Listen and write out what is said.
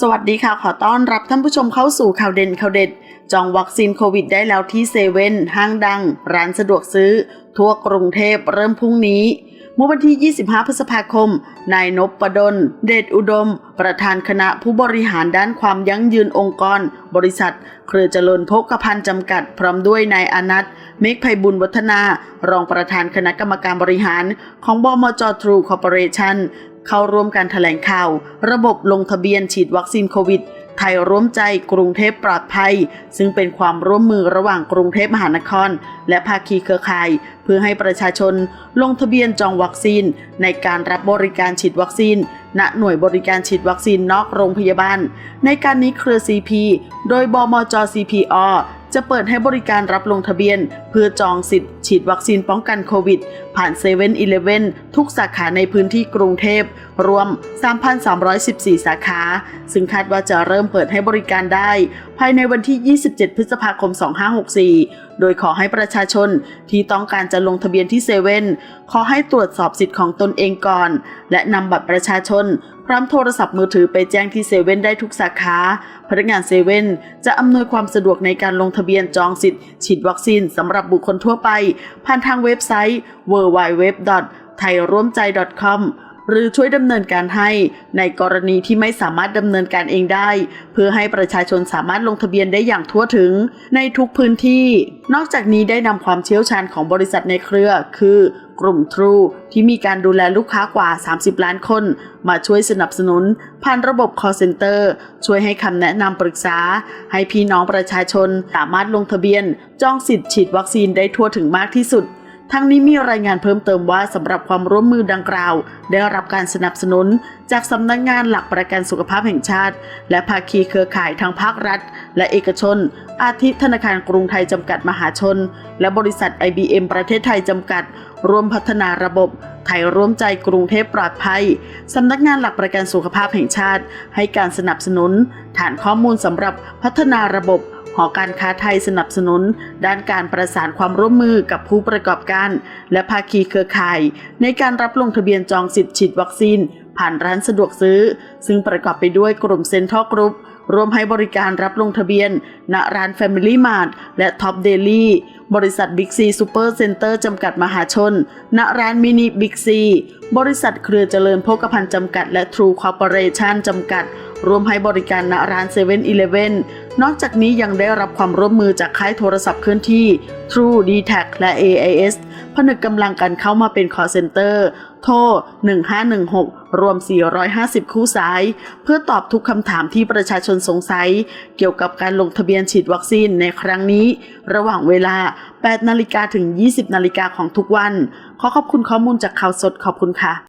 สวัสดีค่ะ ขอต้อนรับท่านผู้ชมเข้าสู่ข่าวเด่นข่าวเด็ด จองวัคซีนโควิดได้แล้วที่เซเว่นห้างดัง ร้านสะดวกซื้อ ทั่วกรุงเทพเริ่มพรุ่งนี้ เมื่อวันที่ 25 พฤษภาคม นายนพประดล เดชอุดม ประธานคณะผู้บริหารด้านความยั่งยืนองค์กร บริษัท เครือเจริญโภคภัณฑ์จำกัด พร้อมด้วยนายอนัทเมฆไพบุญวัฒนา รองประธานคณะกรรมการบริหารของบมจทรูคอร์ปอเรชั่น เข้าร่วมการถแถลงข่าว ระบบลงทะเบียนฉีดวัคซีนโควิด ไทยร่วมใจกรุงเทพปลอดภัย ซึ่งเป็นความร่วมมือระหว่างกรุงเทพมหานคร และภาคีเครือข่าย เพื่อให้ประชาชนลงทะเบียนจองวัคซีน ในการรับบริการฉีดวัคซีน ณหน่วยบริการฉีดวัคซีนนอกโรงพยาบาล ในการนี้เครือ CP โดยบมจ CPO จะเปิดให้บริการรับลงทะเบียน เพื่อจองสิทธิ์ ฉีดวัคซีนป้องกันโควิด ผ่าน7 e เ e ่ e อทุกสาขาในพื้นที่กรุงเทพ รวม 3,314 สาขา ซึ่งคาดว่าจะเริ่มเปิดให้บริการได้ ภายในวันที่ 27 พฤษภาคม 2564 โดยขอให้ประชาชนที่ต้องการจะลงทะเบียนที่เซเว่นขอให้ตรวจสอบสิทธิ์ของตนเองก่อน และนำบัตรประชาชน พร้อมโทรศัพท์มือถือไปแจ้งที่เซเว่นได้ทุกสาขา พนักงานเซเว่นจะอำนวยความสะดวกในการลงทะเบียนจองสิทธิ์ฉีดวัคซีนสำหรับบุคคลทั่วไป ผ่านทางเว็บไซต์ www.thairomjai.com หรือช่วยดำเนินการให้ ในกรณีที่ไม่สามารถดำเนินการเองได้ เพื่อให้ประชาชนสามารถลงทะเบียนได้อย่างทั่วถึงในทุกพื้นที่ นอกจากนี้ได้นำความเชี่ยวชาญของบริษัทในเครือ คือกลุ่ม True ที่มีการดูแลลูกค้ากว่า 30 ล้านคน มาช่วยสนับสนุน ผ่านระบบ call center ช่วยให้คำแนะนำปรึกษา ให้พี่น้องประชาชนสามารถลงทะเบียน จองสิทธิ์ฉีดวัคซีนได้ทั่วถึงมากที่สุด ทั้งนี้มีรายงานเพิ่มเติมว่าสำหรับความร่วมมือดังกล่าว ได้รับการสนับสนุนจากสำนักงงานหลักประกันสุขภาพแห่งชาติ และภาคีเครือข่ายทางภาครัฐ และเอกชน อาทิธนาคารกรุงไทยจำกัดมหาชน และบริษัท IBM ประเทศไทยจำกัด ร่วมพัฒนาระบบไทยร่วมใจกรุงเทพปลอดภัย สำนักงานหลักประกันสุขภาพแห่งชาติ ให้การสนับสนุน ฐานข้อมูลสำหรับพัฒนาระบบ หอการค้าไทยสนับสนุน ด้านการประสานความร่วมมือกับผู้ประกอบการ และภาคีเครือข่าย ในการรับลงทะเบียนจองสิทธิ์ฉีดวัคซีน ผ่านร้านสะดวกซื้อ ซึ่งประกอบไปด้วยกลุ่มเซ็นทรัลกรุ๊ปรวมให้บริการรับลงทะเบียน ณ ร้าน Family Mart และ Top Daily บริษัท Big C Super Center จำกัดมหาชน ณ ร้านมินิ Big C บริษัทเครือเจริญโภคภัณฑ์จำกัด และ True Corporation จำกัด รวมให้บริการณร้าน7 e เ e ่ e อนอกจากนี้ยังได้รับความร่วมมือจากค่ายโทรศัพท์เคลื่อนที่ True d t a c และ AIS ผนึกกำลังกันเข้ามาเป็น call center โทร 1516 รวม 450 คู่สาย เพื่อตอบทุกคำถามที่ประชาชนสงสัย เกี่ยวกับการลงทะเบียนฉีดวัคซีนในครั้งนี้ ระหว่างเวลา 8 นาฬิกาถึง 20 นาฬิกาของทุกวัน ขอขอบคุณข้อมูลจากข่าวสดขอบคุณค่ะ